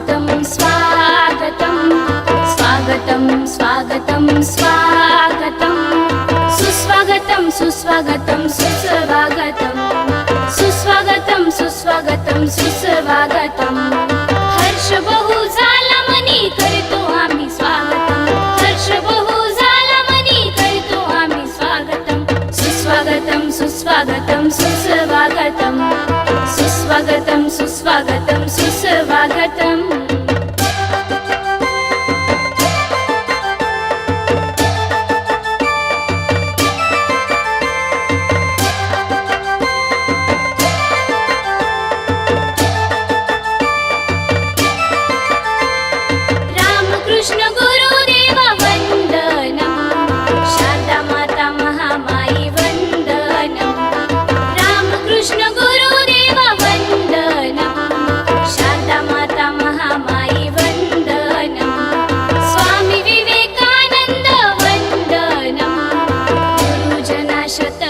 स्वागतं स्वागतं स्वागतं स्वागतं स्वागतं सुस्वागतं सुस्वागतं सुस्वागतं सुस्वागतं सुस्वागतं सुस्वागतं हर्ष बहु झाला मनी करतो आम्ही स्वागतं हर्ष बहु झाला मनी करतो आम्ही स्वागतं सुस्वागतं सुस्वागतं सुस्वागतं सुस्वागतं सुस्वागतं सुस्वागतं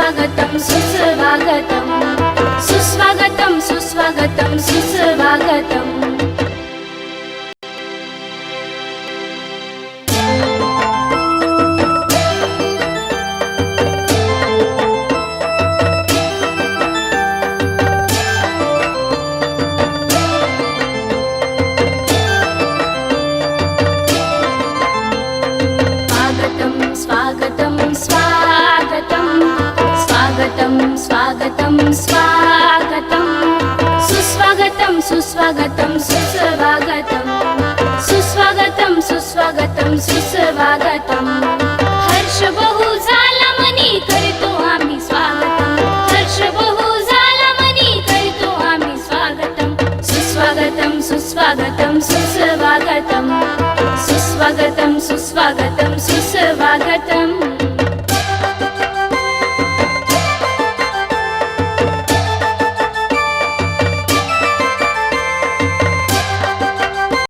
सुस्वागतं सुस्वागतं सुस्वागतं सुस्वागतं सुस्वागतं स्वागतं सुस्वागतं सुस्वागतं सुम् सुवागतं सुस्वागतं सुस्वागतम्।